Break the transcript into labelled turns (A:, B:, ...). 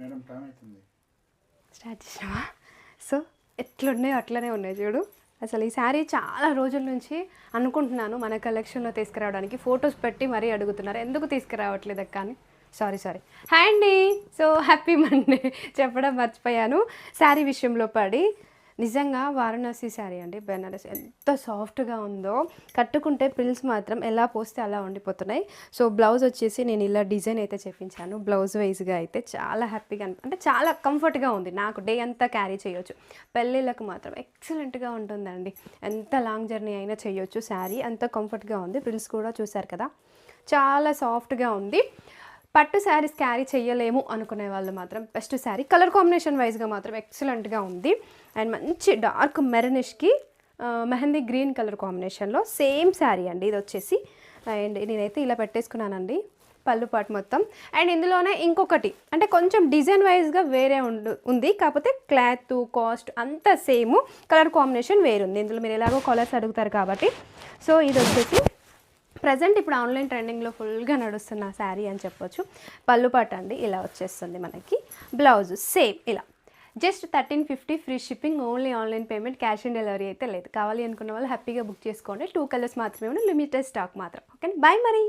A: Madam time అవుతుంది
B: start చేసినావా so ఎట్లున్నాయో అట్లనే ఉన్నాయి చూడు. అసలు ఈ శారీ చాలా రోజుల నుంచి అనుకుంటున్నాను మన కలెక్షన్లో తీసుకురావడానికి. ఫొటోస్ పెట్టి మరీ అడుగుతున్నారు. ఎందుకు తీసుకురావట్లేదు అక్క అని. సారీ సారీ హాయ్ అండి. సో హ్యాపీ మండే చెప్పడం మర్చిపోయాను. శారీ విషయంలో పడి నిజంగా వారణాసి శారీ అండి బెనారస్ ఎంత సాఫ్ట్గా ఉందో. కట్టుకుంటే ప్రిల్స్ మాత్రం ఎలా పోస్తే అలా ఉండిపోతున్నాయి. సో బ్లౌజ్ వచ్చేసి నేను ఇలా డిజైన్ అయితే చేపించాను. బ్లౌజ్ వైజ్గా అయితే చాలా హ్యాపీగా అంటే చాలా కంఫర్ట్గా ఉంది. నాకు డే అంతా క్యారీ చేయొచ్చు. పెళ్ళిళ్ళకు మాత్రం ఎక్సలెంట్గా ఉంటుందండి. ఎంత లాంగ్ జర్నీ అయినా చేయొచ్చు శారీ. అంత కంఫర్ట్గా ఉంది. ప్రిల్స్ కూడా చూశారు కదా. చాలా సాఫ్ట్గా ఉంది. పట్టు శారీస్ క్యారీ చేయలేము అనుకునే వాళ్ళు మాత్రం బెస్ట్ శారీ. కలర్ కాంబినేషన్ వైజ్గా మాత్రం ఎక్సలెంట్గా ఉంది. అండ్ మంచి డార్క్ మెరనిష్కి మెహందీ గ్రీన్ కలర్ కాంబినేషన్లో సేమ్ శారీ అండి. ఇది వచ్చేసి అండ్ నేనైతే ఇలా పెట్టేసుకున్నానండి. పళ్ళు పాటు మొత్తం. అండ్ ఇందులోనే ఇంకొకటి అంటే కొంచెం డిజైన్ వైజ్గా వేరే ఉండు ఉంది. కాకపోతే క్లాత్ కాస్ట్ అంతా సేమ్ కలర్ కాంబినేషన్ వేరుంది. ఇందులో మీరు ఎలాగో కలర్స్ అడుగుతారు కాబట్టి. సో ఇది వచ్చేసి ప్రజెంట్ ఇప్పుడు ఆన్లైన్ ట్రెండింగ్లో ఫుల్గా నడుస్తున్న శారీ అని చెప్పొచ్చు. పళ్ళు పాట అండి ఇలా వచ్చేస్తుంది మనకి. బ్లౌజ్ సేమ్ ఇలా. Just thirteen fifty free shipping only online payment cash on delivery అయితే లేదు. కావాలి అనుకున్న వాళ్ళు హ్యాపీగా బుక్ చేసుకోండి. టూ కలర్స్ మాత్రమే ఉన్నాయి లిమిటెడ్ స్టాక్ మాత్రం. ఓకే బాయ్ మరి.